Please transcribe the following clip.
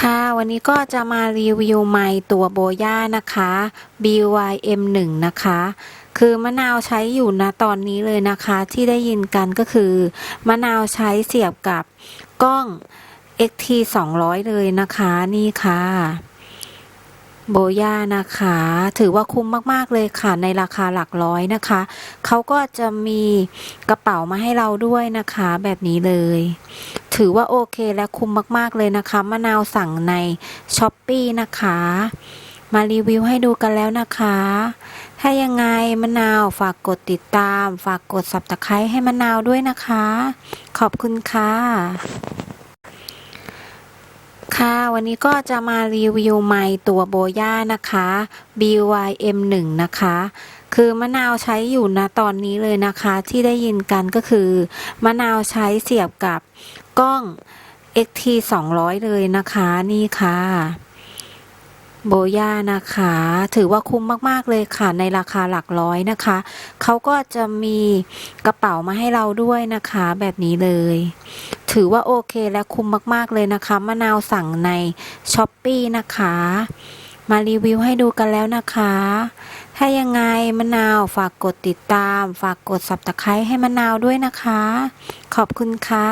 ค่ะ วันนี้ก็จะมารีวิวไมค์ตัวโบย่านะคะ BYM1 นะคะ คือมะนาวใช้อยู่นะตอนนี้เลยนะคะที่ได้ยินกันก็คือ มะนาวใช้เสียบกับกล้อง XT 200 เลยนะคะนี่ค่ะ โบย่านะคะ ถือว่าคุ้มมาก ๆ เลยค่ะ ในราคาหลักร้อยนะคะ เขาก็จะมีกระเป๋ามาให้เราด้วยนะคะ แบบนี้เลย ถือว่าโอเคและคุ้มมากๆเลยนะคะ มะนาวสั่งในช้อปปีนะคะ มารีวิวให้ดูกันแล้วนะคะ ถ้ายังไงมะนาวฝากกดติดตาม ฝากกดสับตะไคร้ให้มะนาวด้วยนะคะ ขอบคุณค่ะ ค่ะ วันนี้ก็จะมารีวิวไมค์ตัวโบย่านะคะ BYM1 นะคะ คือมะนาวใช้อยู่นะตอนนี้เลยนะคะ ที่ได้ยินกันก็คือมะนาวใช้เสียบกับกล้อง XT 200 เลยนะคะนี่ค่ะ โบย่านะคะ ถือว่าคุ้มมาก ๆ เลยค่ะ ในราคาหลักร้อยนะคะ เขาก็จะมีกระเป๋ามาให้เราด้วยนะคะ แบบนี้เลย ถือว่าโอเคและคุ้มมาก ๆ เลยนะคะ มะนาวสั่งในช้อปปีนะคะ มารีวิวให้ดูกันแล้วนะคะ ถ้ายังไงมะนาวฝากกดติดตาม ฝากกดสับตะไคร้ให้มะนาวด้วยนะคะ ขอบคุณค่ะ